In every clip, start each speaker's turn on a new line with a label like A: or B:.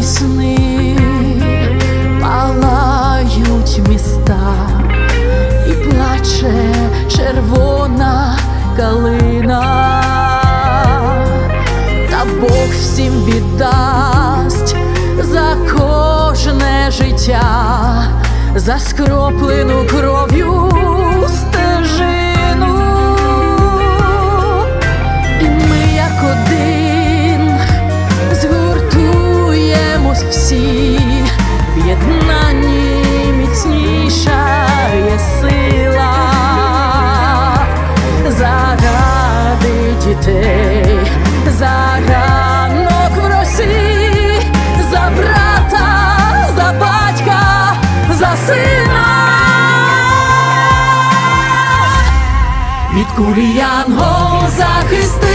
A: обірвані сни палають міста і плаче червона калина, та Бог всім віддасть за кожне життя, за скроплену кров'ю всі, в єднанні міцніша є сила. Заради дітей, за ранок в росі, за брата, за батька, за сина. Від кулі янгол захистить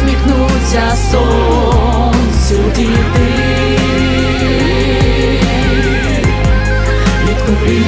A: усміхнуться сонцю діти. Від кулі